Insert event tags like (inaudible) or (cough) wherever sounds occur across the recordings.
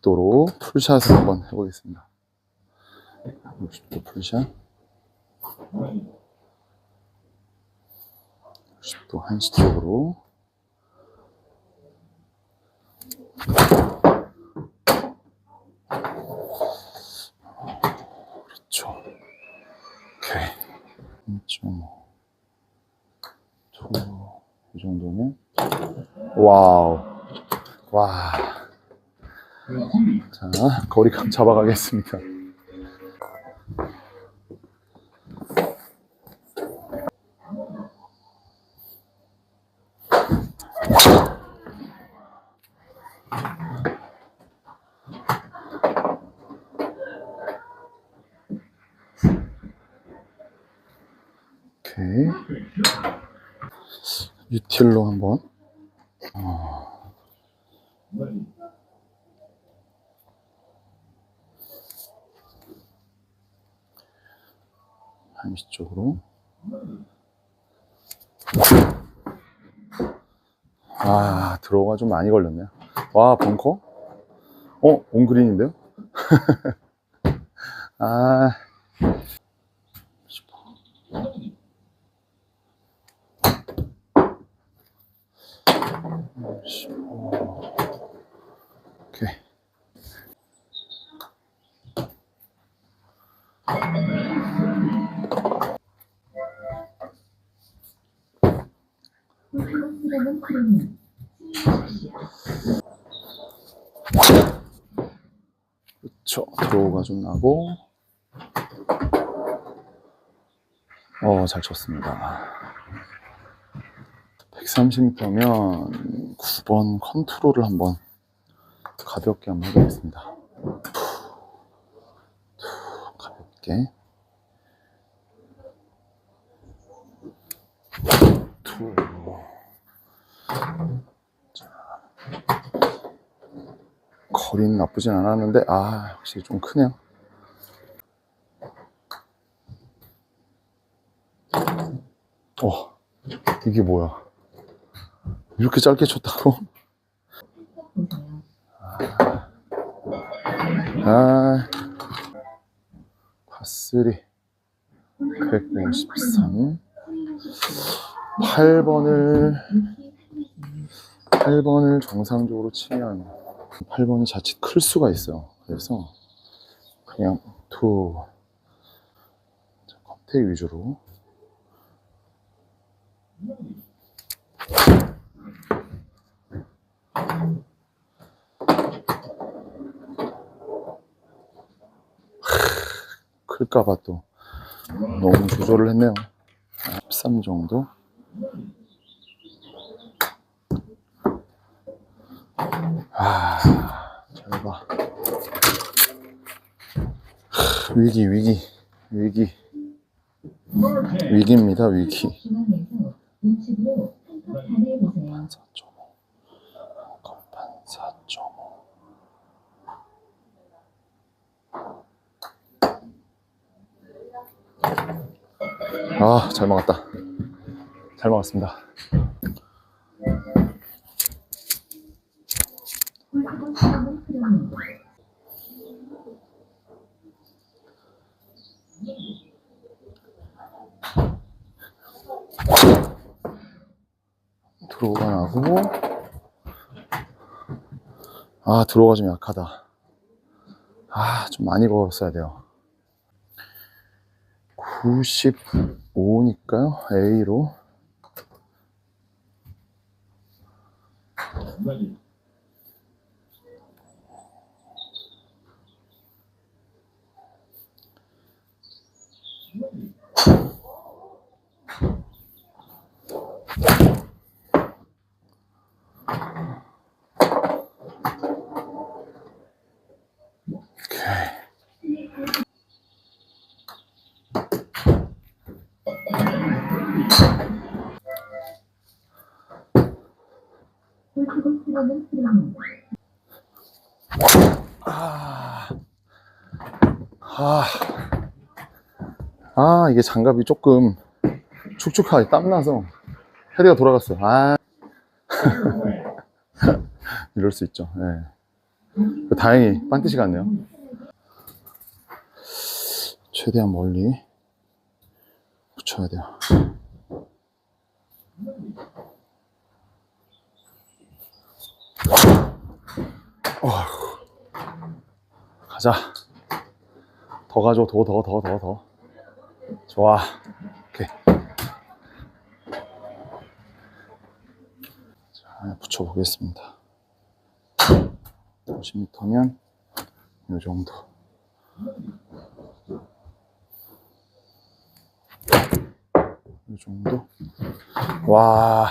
60도로 풀샷을 한번 해보겠습니다. 60도 풀샷. 60도 한시 쪽으로. 그렇죠. 오케이. 1.5. 도, 이 정도면. 와우. 와. 자, 거리감 잡아가겠습니다. 오케이. 유틸로 한번. 어. 한시 쪽으로. 아, 들어가 좀 많이 걸렸네요. 와, 벙커? 어, 온그린인데요? (laughs) 아. 오케이. 그렇죠. 드로우가 좀 나고. 어, 잘 쳤습니다. 130m면 9번 컨트롤을 한번 가볍게 한번 해보겠습니다. 가볍게. 거리는 나쁘진 않았는데, 아, 확실히 좀 크네요. 어, 이게 뭐야? 이렇게 짧게 쳤다고? 아, 파스리 153 8번을 8번을 정상적으로 치면 8번이 자칫 클 수가 있어요. 그래서 그냥 투 자, 컨택 위주로 클까봐 또 너무 조절을 했네요. 13 정도. 아, 잘 봐. 하, 위기, 위기, 위기. 위기입니다, 위기. 중앙에서 우측으로 한컵판을 보세요. 4.5. 건반 4.5. 아, 잘 막았다. 잘 막았습니다. 들어오가 나고. 아, 들어오가 좀 약하다. 아, 좀 많이 걸었어야 돼요. 95니까요. A로. 수건은 흐름입니다. 아, 아, 아, 이게 장갑이 조금 축축하게 땀나서 헤드가 돌아갔어. 아. (laughs) 이럴 수 있죠. 예. 다행히 반드시 갔네요. 최대한 멀리 붙여야 돼요. 어휴. 가자. 더 가져, 더, 더, 더, 더, 더. 좋아. 오케이. 자, 붙여보겠습니다. 50m면 이 정도. 이 정도. 와.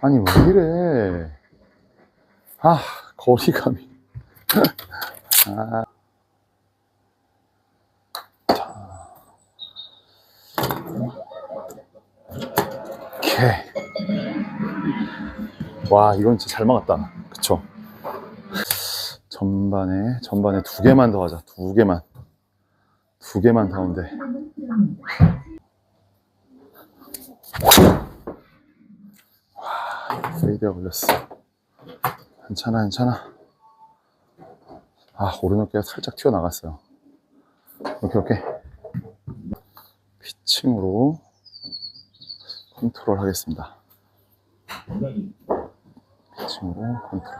아니, 왜 이래. 아, 거리감이. 아. 오케이. 와, 이건 진짜 잘 막았다. 그쵸? 전반에, 전반에 두 개만 더 하자. 두 개만. 두 개만 더 하면 돼. 페이드가 걸렸어. 괜찮아, 괜찮아. 아, 오르막기가 살짝 튀어나갔어요. 오케이, 오케이. 피칭으로 컨트롤 하겠습니다. 피칭으로 컨트롤.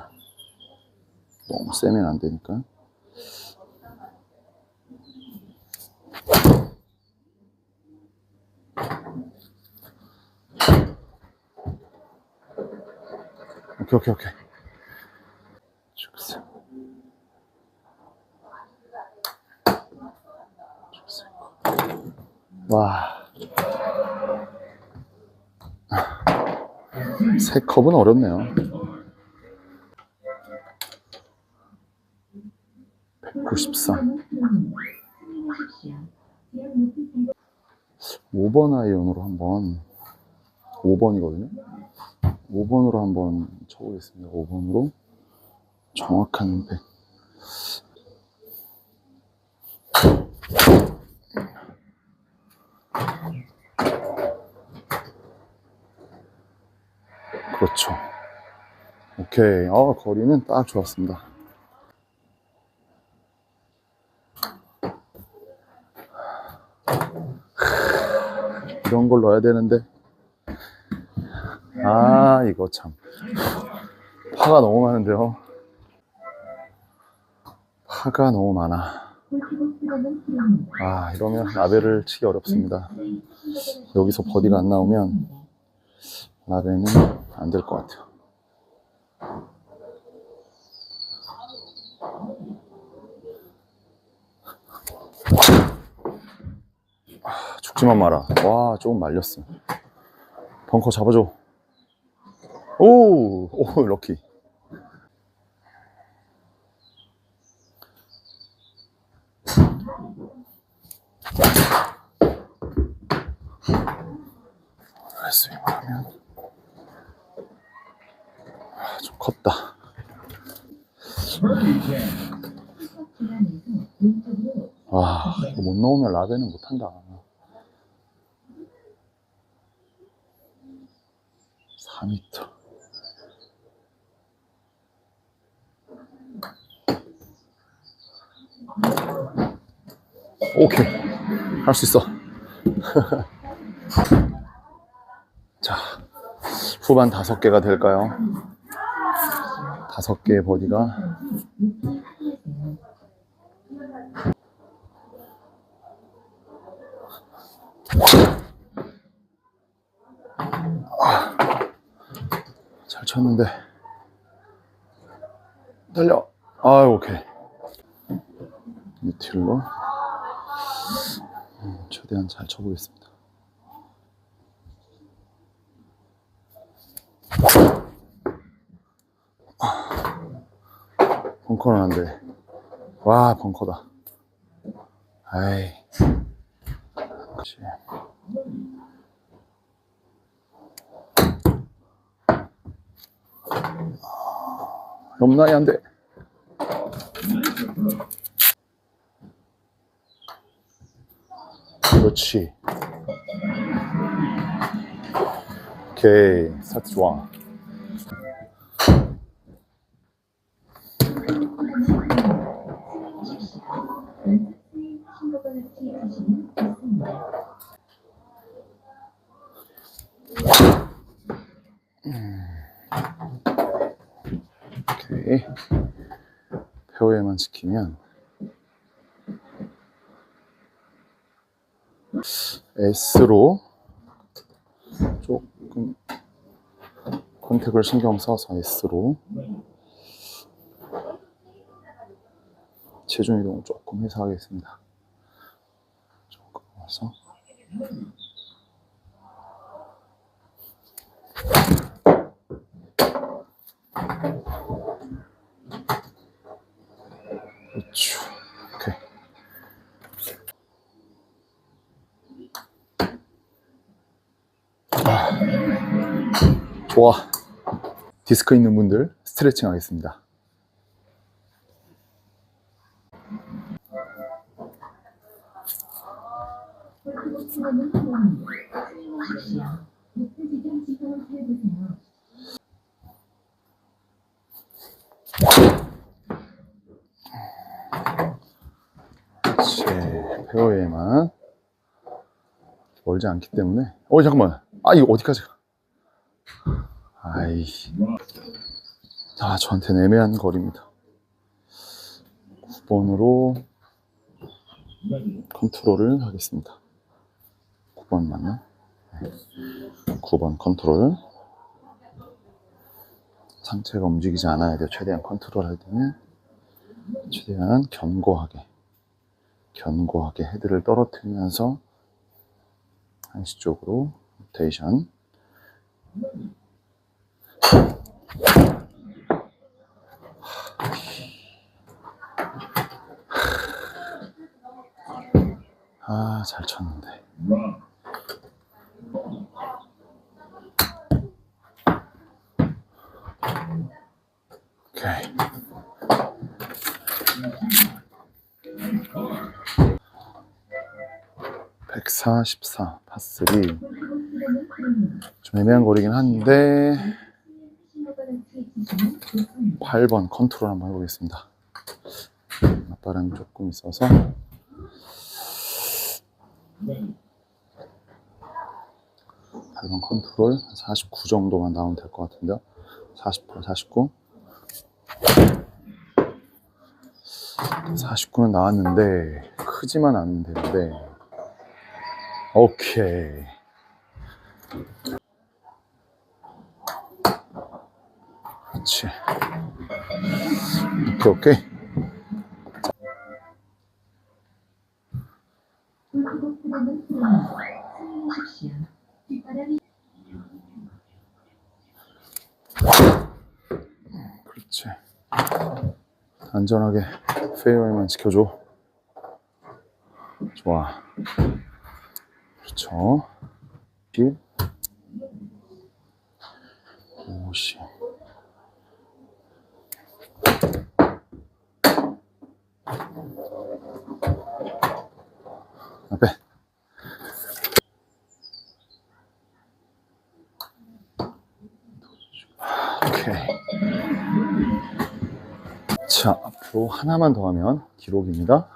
너무 세면 안 되니까. 오케이, 오케이, 오케이. 죽었어. 죽었어. 와. 세 컵은 어렵네요. 193. 시간은 필요합니다. 스윙하십시오. 지역 높이 5번 아이언으로 한번 5번이거든요. 5번으로 한번 쳐보겠습니다. 5번으로 정확한 100. 그렇죠. 오케이. 어, 거리는 딱 좋았습니다. 이런 걸 넣어야 되는데. 아, 이거 참. 파가 너무 많은데요. 파가 너무 많아. 아, 이러면 라벨을 치기 어렵습니다. 여기서 버디가 안 나오면 라벨은 안 될 것 같아요. 아, 죽지만 마라. 와, 조금 말렸어. 벙커 잡아줘. 오, 오, 럭키. 스윙을 하면 아, 좀 컸다. 와, 이거 못 넣으면 라벨은 못한다. 오케이. 할 수 있어. (laughs) 자, 후반 다섯 개가 될까요? 다섯 개의 버디가 하세요. 잘 쳤는데 달려 아 오케이 음, 최대한 잘 쳐보겠습니다. 아, 벙커는 안 돼. 와 벙커다. 아이. 그렇지. 넘나이 안 돼. 그렇지. 오케이. 스타트 좋아. 좋습니다. 오케이. 페어웨이만 지키면 S로 조금 컨택을 신경 써서 S로 체중 이동을 조금 해서 하겠습니다. 조금 와서 그렇죠. 오케이. 아, 좋아. 디스크 있는 분들 스트레칭 하겠습니다. 그렇지. 페어웨이만 멀지 않기 때문에. 어 잠깐만. 아 이거 어디까지 가? 아이. 아 저한테는 애매한 거리입니다. 9번으로 컨트롤을 하겠습니다. 9번 맞나? 네. 9번 컨트롤. 상체가 움직이지 않아야 돼요. 최대한 컨트롤 할 때는 최대한 견고하게. 견고하게 헤드를 떨어뜨리면서 한시 쪽으로 로테이션 아 잘 쳤는데 오케이 144 파3 골프 치고는 필요합니다. 좀 애매한 거리긴 한데 하신 것과 같이 하시면 좋습니다. 8번 컨트롤 한번 해보겠습니다. 앞바람이 조금 있어서. 8번 컨트롤 49 정도만 나오면 될 것 같은데요. 48, 49 49는 나왔는데 크지만 않으면 되는데. 오케이 그렇지 오케이 오케이 그렇지. 안전하게 페이어웨이만 지켜줘. 좋아. 그렇죠 10 50 앞에 오케이. 자 앞으로 하나만 더 하면 기록입니다.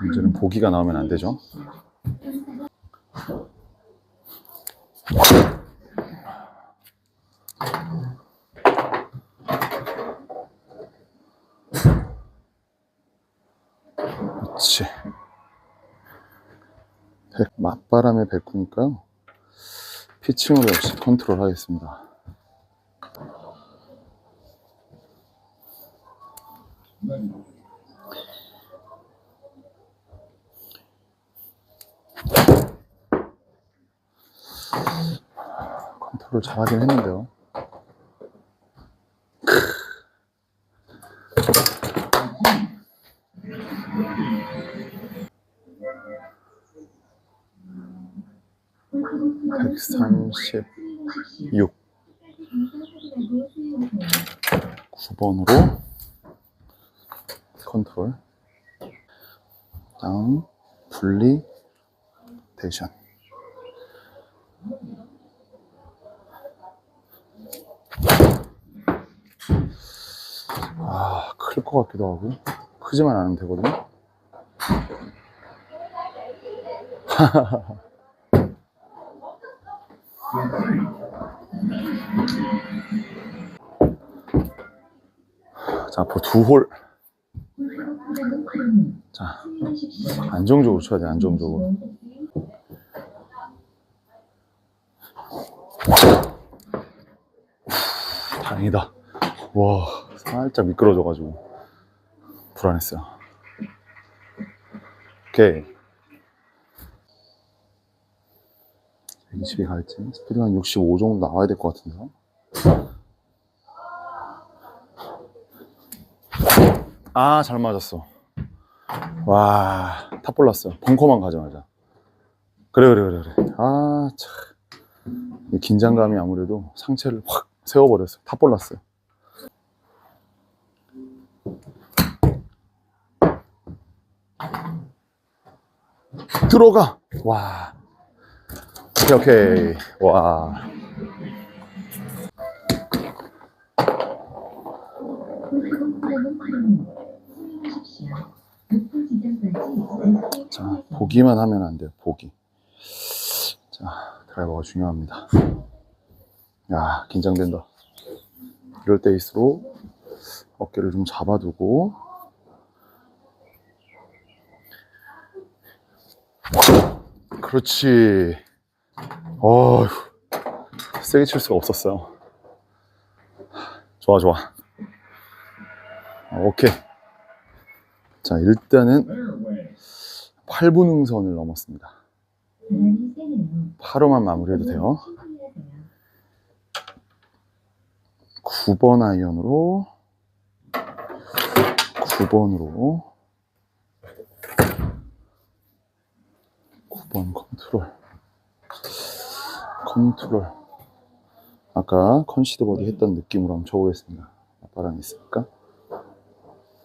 문제는 보기가 나오면 안 되죠 그렇지 백- 맞바람에 백구니까요 피칭으로 역시 컨트롤 하겠습니다 컨트롤 잘하긴 했는데요 골프 치고는 136 스윙하십시오. 인사하시라고 스윙하세요. 9번으로 컨트롤 다음 분리 대션 클 것 같기도 하고 크지만 않으면 되거든요. (laughs) 자, 앞으로 두 홀. 골프공부라는 클럽님. 자. 안정적으로 쳐야 돼, 안정적으로. 다행이다. 와, 살짝 미끄러져가지고 불안했어요. 오케이. 120이 갈지 스피드가 한 65 정도 나와야 될 것 같은데요. 아, 잘 맞았어. 와, 탑볼 났어. 벙커만 가자마자. 그래, 그래, 그래, 그래. 아, 참. 이 긴장감이 아무래도 상체를 확 세워버렸어요. 탑볼 났어요. 들어가! 와. 오케이, 오케이. 와. 자, 보기만 하면 안 돼요, 보기. 자, 드라이버가 중요합니다. 야, 긴장된다. 이럴 때일수록 어깨를 좀 잡아두고. 그렇지. 어휴, 세게 칠 수가 없었어요. 좋아, 좋아. 어, 오케이. 자, 일단은 8분 응선을 넘었습니다. 바람이 세네요. 8호만 마무리해도 돼요. 9번 아이언으로 9번으로 9번 컨트롤. 컨트롤. 아까 컨시드 버디 했던 느낌으로 한번 쳐보겠습니다. 바람이 있으니까.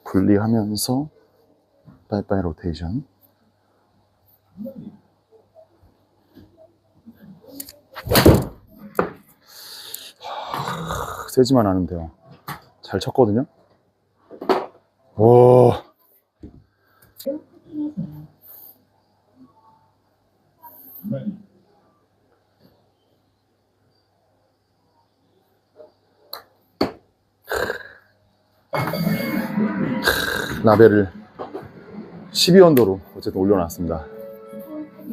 분리하면서 빠이빠이 로테이션. 세지만 않으면 돼요. 잘 쳤거든요. 오, 파팅하세요. 라벨을 12언더로 어쨌든 올려놨습니다.